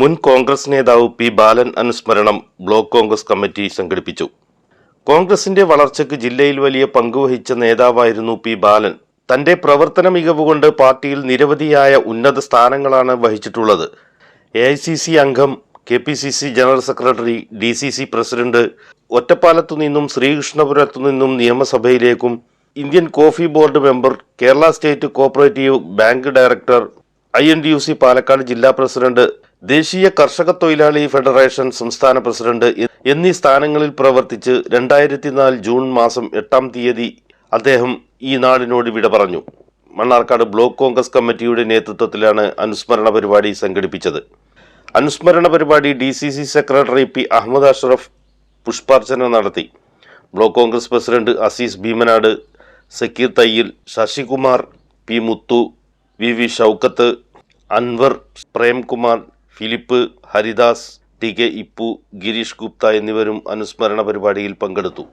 മുൻ കോൺഗ്രസ് നേതാവ് പി ബാലൻ അനുസ്മരണം ബ്ലോക്ക് കോൺഗ്രസ് കമ്മിറ്റി സംഘടിപ്പിച്ചു. കോൺഗ്രസിന്റെ വളർച്ചയ്ക്ക് ജില്ലയിൽ വലിയ പങ്കുവഹിച്ച നേതാവായിരുന്നു പി ബാലൻ. തന്റെ പ്രവർത്തന മികവ് കൊണ്ട് പാർട്ടിയിൽ നിരവധിയായ ഉന്നത സ്ഥാനങ്ങളാണ് വഹിച്ചിട്ടുള്ളത്. എ ഐ സി സി അംഗം K P C C general secretary D C C president ഒറ്റപ്പാലത്തു നിന്നും ശ്രീകൃഷ്ണപുരത്തു നിന്നും നിയമസഭയിലേക്കും Indian coffee board member Kerala state cooperative bank director I N D U C Palakkad ജില്ലാ പ്രസിഡന്റ് ദേശീയ കർഷക തൊഴിലാളി ഫെഡറേഷൻ സംസ്ഥാന president എന്നീ സ്ഥാനങ്ങളിൽ പ്രവർത്തിച്ച് രണ്ടായിരത്തി നാല് ജൂൺ മാസം എട്ടാം തീയതി അദ്ദേഹം ഈ നാടിനോട് വിട പറഞ്ഞു. മണ്ണാർക്കാട് ബ്ലോക്ക് കോൺഗ്രസ് കമ്മിറ്റിയുടെ നേതൃത്വത്തിലാണ് അനുസ്മരണ പരിപാടി സംഘടിപ്പിച്ചത്. അനുസ്മരണ പരിപാടി D C C secretary P Ahammed Ashraf പുഷ്പാർച്ചന നടത്തി. Block Congress president Azeez Bheemanad Sakkeer Thayyil Sasikumar P Muthu V V Shoukath Anwar Premkumar Philip Haridas T K Ippu Gireesh Gupta എന്നിവരും അനുസ്മരണ പരിപാടിയിൽ പങ്കെടുത്തു.